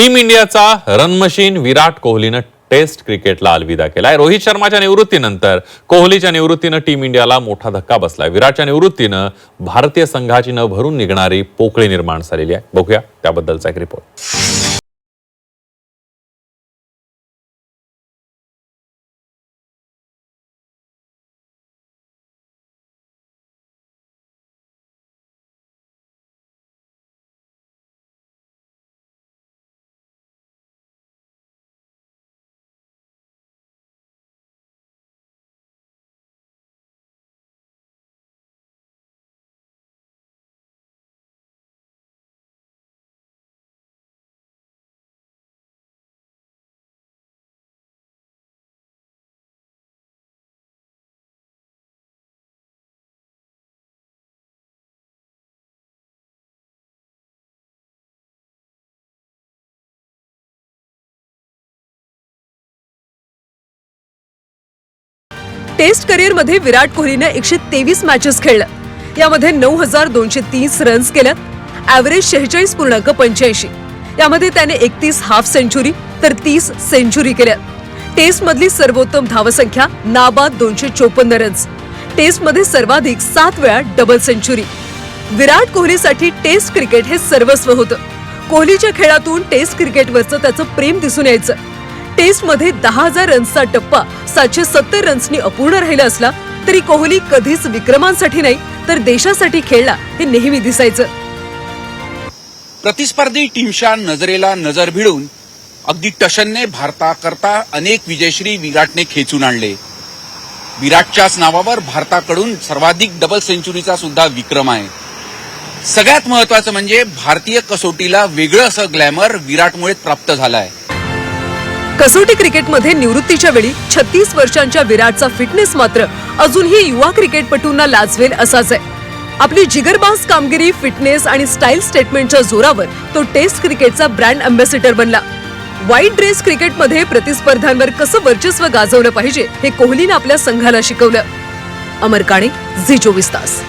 Team इंडियाचा run machine Virat कोहलीनं test क्रिकेटला अलविदा केलाय. रोहित शर्माच्या निवृत्तीनंतर कोहलीच्या निवृत्तीनं टीम इंडियाला मोठा धक्का बसलाय. विराटच्या निवृत्तीनं भारतीय संघाची न भरून निघणारी पोकळी निर्माण झालेली आहे. बघूया त्याबद्दलचा एक रिपोर्ट टेस्ट करिअरमध्ये विराट कोहलीने एकशे तेवीस मॅचेस खेळल्या यामध्ये नऊ हजार दोनशे तीस रन्स केलं. ऍव्हरेज शेहेचाळीस पूर्णांक पंच्याऐंशी. यामध्ये त्याने एकतीस हाफ सेंचुरी तर तीस सेंचुरी केल्या टेस्टमधली सर्वोत्तम धावसंख्या नाबाद दोनशे चोपन्न रन्स टेस्टमध्ये सर्वाधिक सात वेळा डबल सेंचुरी विराट कोहलीसाठी टेस्ट क्रिकेट हे सर्वस्व होतं. कोहलीच्या खेळातून टेस्ट क्रिकेटवरचं त्याचं प्रेम दिसून यायचं. टेस्टमध्ये दहा हजार रन्सचा टप्पा सातशे सत्तर रन्सनी अपूर्ण राहिला असला तरी कोहली कधीच विक्रमांसाठी नाही तर देशासाठी खेळला हे नेहमी दिसायचं. प्रतिस्पर्धी टीमच्या नजरेला नजर भिडून अगदी टशनने भारताकरता अनेक विजयश्री विराटने खेचून आणले. विराटच्याच नावावर भारताकडून सर्वाधिक डबल सेंचुरीचा सुद्धा विक्रम आहे. सगळ्यात महत्वाचं म्हणजे भारतीय कसोटीला वेगळं असं ग्लॅमर विराटमुळे प्राप्त झालं आहे कसोटी क्रिकेटमध्ये निवृत्तीच्या वेळी छत्तीस वर्षांच्या विराटचा फिटनेस मात्र अजूनही युवा क्रिकेटपटूंना लाजवेल असाच आहे. आपली जिगरबाज कामगिरी फिटनेस आणि स्टाईल स्टेटमेंटच्या जोरावर तो टेस्ट क्रिकेटचा ब्रँड अँबॅसिडर बनला. वाईट ड्रेस क्रिकेटमध्ये प्रतिस्पर्ध्यांवर कसं वर्चस्व गाजवलं पाहिजे हे कोहलीनं आपल्या संघाला शिकवलं. अमर काणे झी चोवीस तास.